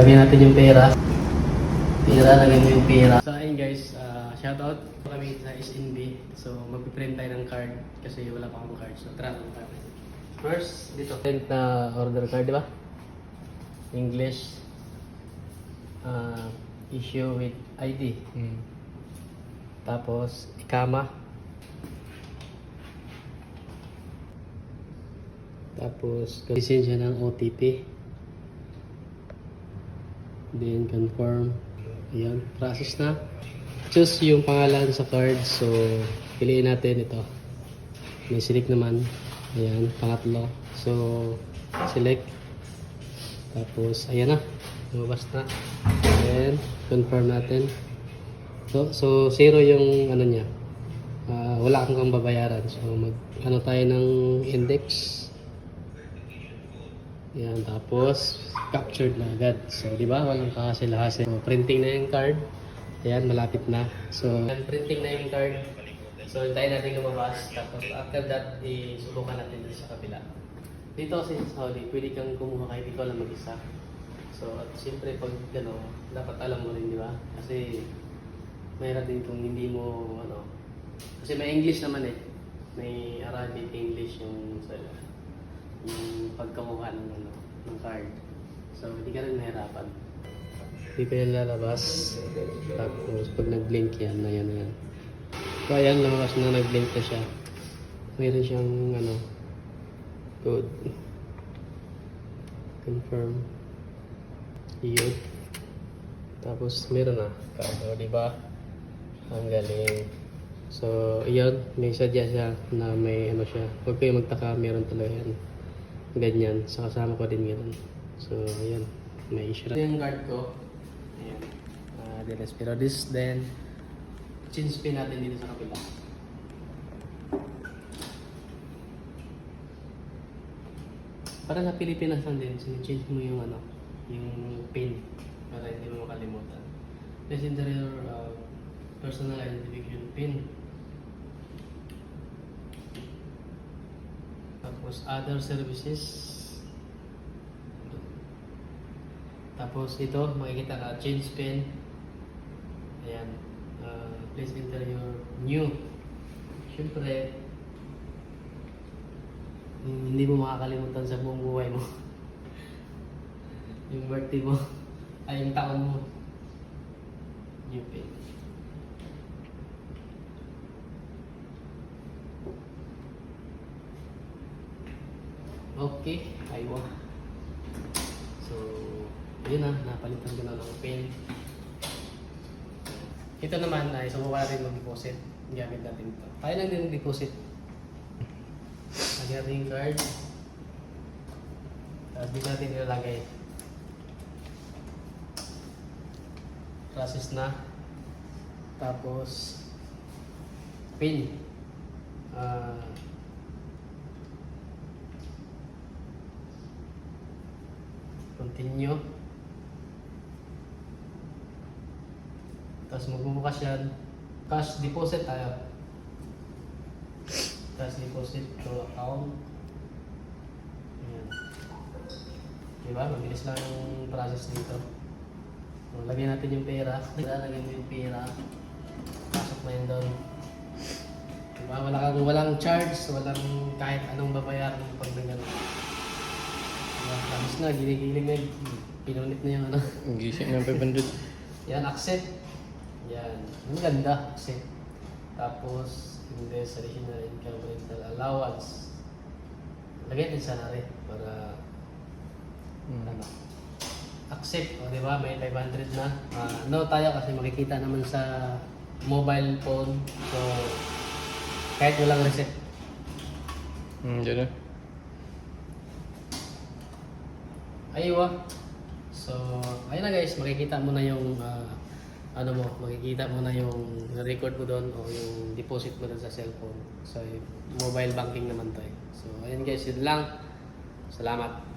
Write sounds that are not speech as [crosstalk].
Lagyan natin yung pera. Pera, lagyan mo yung pera. So ayun guys, uh, shoutout kami sa SNB. So magpiprint tayo ng card kasi wala pa akong card. So tara lang tayo. First, dito. Print na order card, di ba? English. Uh, issue with ID. Hmm. Tapos, ikama. Tapos, lisensya ng OTP. Then, confirm. Ayan, process na. Choose yung pangalan sa card. So, piliin natin ito. May select naman. Ayan, pangatlo. So, select. Tapos, ayan na. Lumabas na. Then, confirm natin. So, so zero yung ano niya. Ah, wala kang babayaran. So mag ano tayo ng index. Yan, tapos captured na agad. So, di ba? Walang kahasil-hasil. So, printing na yung card. Ayan, malapit na. So, yan, printing na yung card. So, hintayin natin lumabas. Tapos, after that, isubukan natin dito sa kabila. Dito kasi sa Saudi, pwede kang kumuha kahit ikaw lang mag-isa. So, at siyempre, pag ano, dapat alam mo rin, di ba? Kasi, mahirap din kung hindi mo, ano, kasi may English naman eh. May Arabic, English yung, sa, yung pagkakuha ng, ano, ng card. So, hindi ka rin mahirapan. Dito yan lalabas. Tapos, pag nag-blink yan, na yan, na yan. So, ayan, lumabas na nag-blink na siya. Mayroon siyang, ano, code. Confirm. Iyon. Tapos, meron na. Kado, di ba? Ang galing. So, iyon. May sadya siya na may ano siya. Huwag kayo magtaka, meron talaga yan. Ganyan. Sa kasama ko din ganun. So, ayan. May issue. Yung guard ko. Ayan. Uh, DLS. Pero this then, chin spin natin dito sa kapila. Para sa Pilipinas lang din, sinichange mo yung ano, yung pin para hindi mo makalimutan. Enter your uh, personal identification pin. Tapos other services. Tapos ito, makikita ka, change pin. Ayan. Uh, please enter your new. Siyempre, hindi mo makakalimutan sa buong buhay mo. [laughs] yung birthday mo, [laughs] ay yung taon mo. New pin. Okay, aywa. So, yun na, napalitan ko na ng pin. Ito naman ay subukan natin mag-deposit. Gamit natin ito. Kaya lang din deposit. Lagyan natin yung card. Tapos dito natin ilalagay. Process na. Tapos, pin. Ah, continue. Tapos magbubukas yan. Cash deposit tayo. Cash deposit to account. Ayan. Diba? Mabilis lang yung process dito. So, lagyan natin yung pera. Lagyan mo yung pera. Pasok na yun doon. Diba? Wala kang, walang charge, walang kahit anong babayaran pag nagano. Tapos na, gilig-gilig na. Pinunit na yung ano. Ang gising ng 500. [laughs] Yan, accept. Yan. Ang ganda, accept. Tapos, invest additional income rental allowance. Lagyan din sana rin para Hmm. ano. Accept, o di ba? May 500 na. Ah, no tayo kasi makikita naman sa mobile phone. So, kahit walang reset. Hmm, dyan na. Aywa. So, ayun na guys, makikita mo na yung ah, ano mo, makikita mo na yung record mo doon o yung deposit mo doon sa cellphone. So, mobile banking naman to eh. So, ayun guys, yun lang. Salamat.